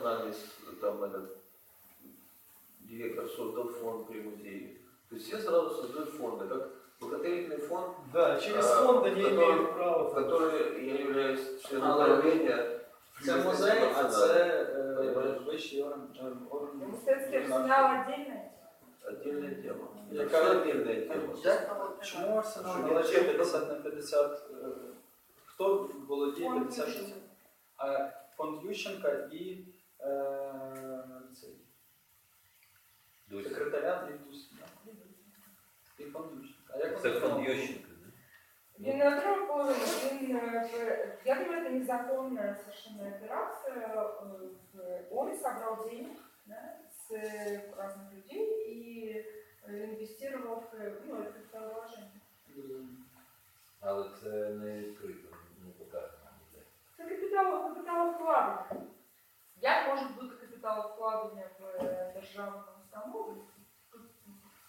национальный с- там этот директор создал фонд при музее. То есть все сразу создают фонды, как благотворительный фонд, Да, через А, фонд они который- имеют в право. который я являюсь членом Але- правления. Це музей, а це е, Понимаєш? вищий орган. е, орган Мистецький арсенал отдельно. Отдельная тема. Яка- Все отдельная тема. Як, чому арсенал Що належить є? 50 на 50? е, Хто володіє Фонд 50 на Ющенка. А фонд Ющенка і е, цей, секретаріат Вітус. І фонд Ющенка. А як Це вони фонд отримали? Ющенка. Він не отримав, він, э, я думаю, это незаконная совершенно операция. Э, Он собрал денег да, с разных людей и э, инвестировал в ну, это капиталовложение. Але це не відкрито, не показано ніде. Це капітал, капіталовкладення. Як може бути капіталовкладення в е, державному установі? Тут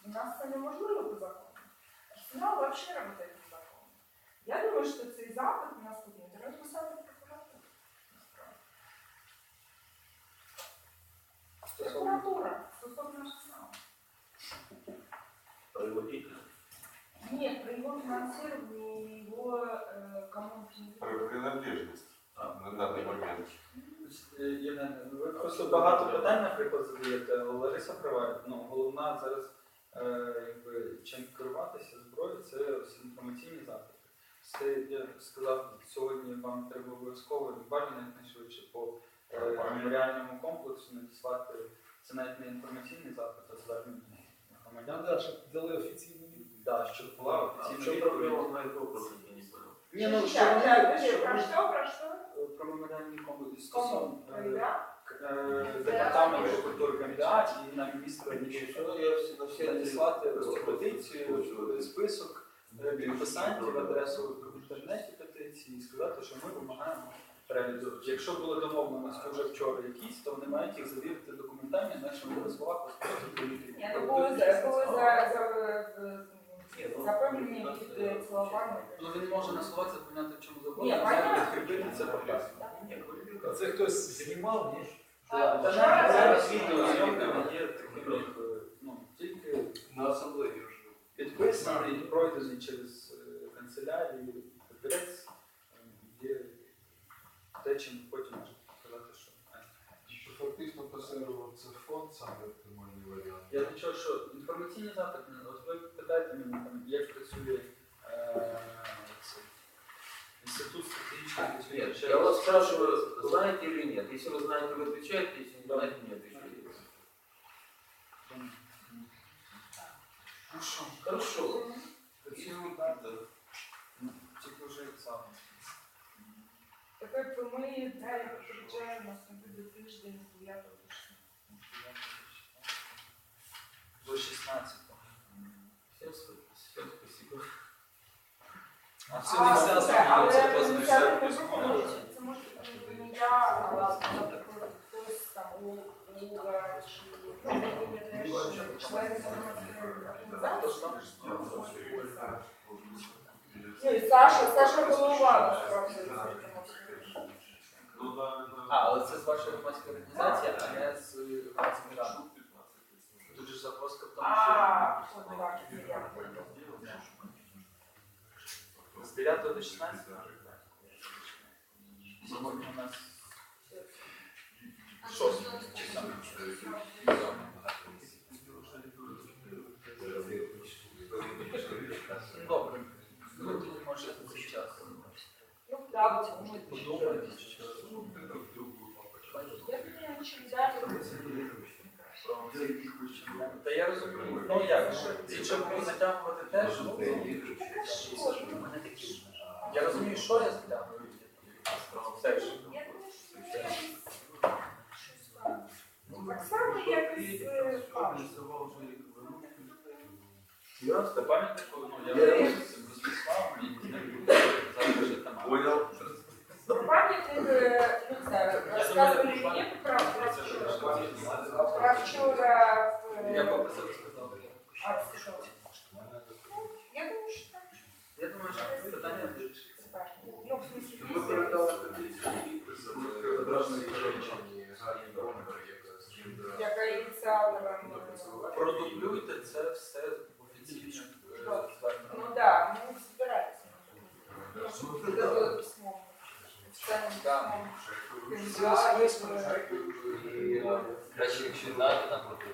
у нас це неможливо по закону. Арсенал взагалі работає по закону. Я думаю, що цей запит у нас буде розписати прокуратура. Прокуратура стосовно арсеналу. Производитель. Нет, про его финансирование и его э, кому он финансирует. Про принадлежность на данный момент. Е, Євген, ви просто багато питань, наприклад, задаєте, але Лариса права. Ну, головна зараз, е, якби, чим керуватися зброєю, це ось інформаційні запити. Це я сказав, сьогодні вам треба обов'язково буквально якнайшвидше по е, меморіальному комплексу надіслати. Це навіть не інформаційний запит, а звернення громадян. Да, щоб дали офіційну відповідь. Да, щоб була офіційна відповідь. Ні, ну, що вони- Про що, про що? Про меморіальний комплекс Кому? е, Ілля? е, департаменту культури КМДА і на міністра Ничего, я все на все надіслати петицію, список е, підписантів, адресу в інтернеті петиції і сказати, що ми вимагаємо реалізувати. Якщо були домовленості вже вчора якісь, то вони мають їх завірити документально, інакше ми на словах просто Ні, коли за, коли за, за, запевнені під е, словами. Ну він може на словах запевняти в чому Ні, завгодно, понятно. це. А це хтось знімав, ні? Та зараз за- відеозйомками є е, ну, тільки На ассамблее уже. підписаний і пройдений через е, канцелярію папірець е, є те, чим потім можна сказати, що фактично це фонд саме оптимальний варіант. я нічого, що інформаційний запит, ну, от ви питаєте мене, там, як працює е, цей інститут стратегічної Нет, досліджень. я вас спрашиваю, знаете или нет. Если вы знаете, вы отвечаете, если не Да. знаете, не отвечаете. Ну що, Хорошо. працюємо так, ну, тільки вже екзамен. Так як ми далі попереджаємо нас не буде тиждень з 9 А це не вся це- це може- Це може бути не я, а наприклад, хтось там у Луга чи громадської організації. Саша, Саша голова. А, але це з вашої громадської організації, а не з громадської ради. Тут же тому, що А, так, я. з 9 до 16. Сьогодні у нас шостого числа. Добре. Ви тоді можете цей час Ну, так, ми подумати. що Я думаю, що далі. Та я розумію. Ну як же? Якщо ви затягувати теж, ну я розумію, що я затягую. Я думаю, що це щось там. Так само, як і з е, Павлом. Я Це ну я розумію, це без письма, мені не буде зараз там. Понял. Пам'ятник, е, ну, не знаю, розказували мені я попросив сказав. А, ти? Я думаю, що так. Я думаю. Ну, в смысле, Ми передали. Продублюйте це все офіційно. Е, ну так, ми збираємося. Якщо дати, наприклад,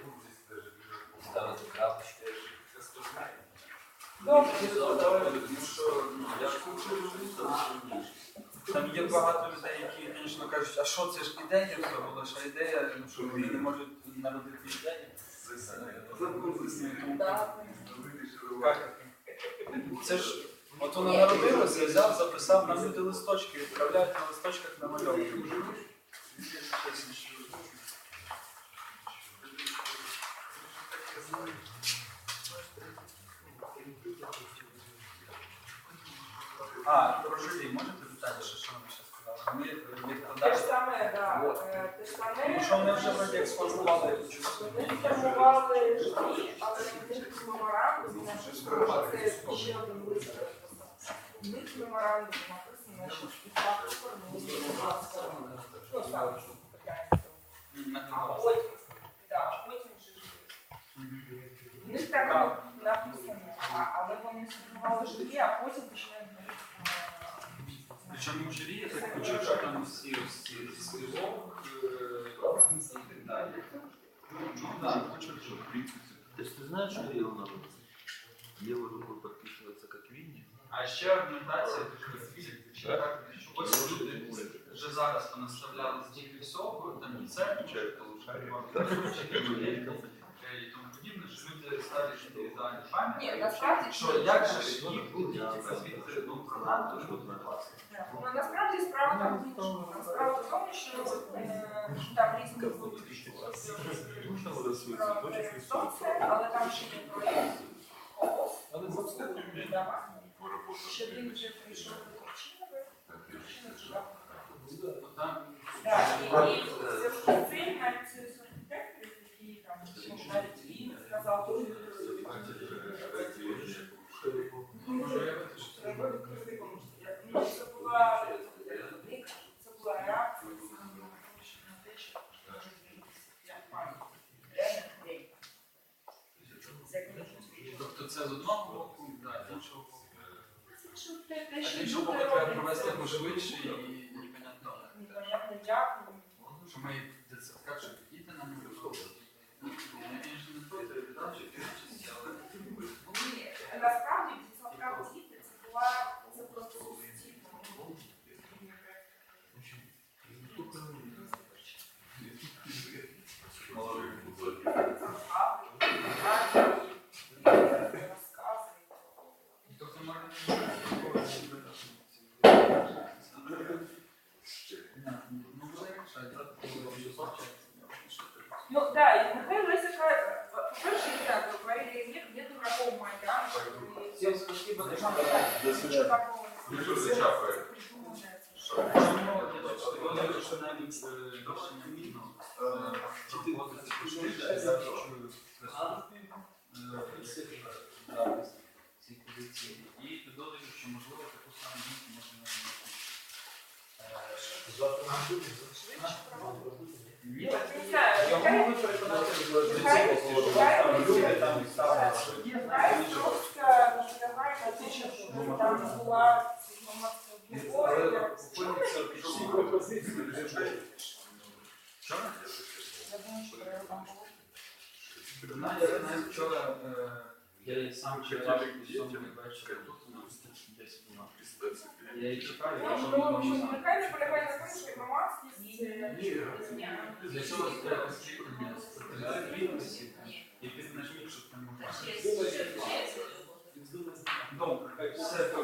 ставити крапочку. Ну, Там є багато людей, які, звісно, кажуть, а що це ж ідея була, що ідея, ну, що вони не можуть народити ідею. Це ж, от воно народилося, взяв, записав, нам люди листочки, відправляють на листочках на намальовки. А, про жителі можете питати, що, що вони ще сказали? Ми Те ж відкладаємо. саме, да. е, Те ж саме. Ну, що вони вже вроді як сформували Вони формували житлі, але в них меморандум написано, це ще один лист. В них меморандум написано, що співпаку формує власне. Ну, саме, що питання. А потім, да, потім вже житлі. В них так написано, а- але вони сформували житлі, а потім починають говорити. Журі я так почув, що там всі ось ці співок і так далі. Ну так, почув, що в принципі. То есть ты знаешь, что дело надо? Левой рукой подписываться как Винни. А ще аргументація така, що ось люди вже зараз понаставляли стільки всього, там і церкву, чи і тому подібне, що люди ставлять що ідеальні Ні, пам'ятки. насправді Що як же ж їх буде типа, звідти ну, прогнати, то ж. Ну, насправді справа там в іншому. Справа в тому, що е, там різні будуть сонце, але там ще є проєкт. ООС, дома. Ще він вже прийшов до Турчинови. Турчинов Так, і і в зв'язку з цим навіть ці архітектори, які там, що навіть він сказав, що може уявити, що це Треба відкрити Ну, Це була рік, це була реакція саме на те, що може змінитися як пам'ять. Реально день. Це як Тобто з одного боку, да, з іншого боку. А з іншого боку треба провести пошвидше і непонятно. Непонятно як. Що ми в дитсадках, що діти нам не виховують. Ну, Я, звісно, не проти передачі, але Ні, насправді дитсадка діти це була це просто суспільно. Розкази. тобто можна не Ну, буде рішати. Ну да, и Михаил Лысик, по-перше, так, говорили, нет, нет дураков Майдана, Всім спасибо, ничего такого. Дуже Придуманное. Вони вже навіть е, рішення міну проводити пошвидше, я чую присутні запис цій позиції. І підозрюю, що можливо таку саму думку можна. Ні, Не знаю, його Михаил- переконати в Михаил- доцільності, що люди там ставили, Ну, щоб там була інформація обговорення. Всі пропозиції. Вчора? Я думаю, що треба було. Вчора я і сам читав сьогодні ввечері, тут на 10 Я її читав, я вже не можу. Нехай не полягає на тому, що громадськість... Ні, для чого треба скріплення? Це треба і піднажміть, щоб не можна. Donc, accepte.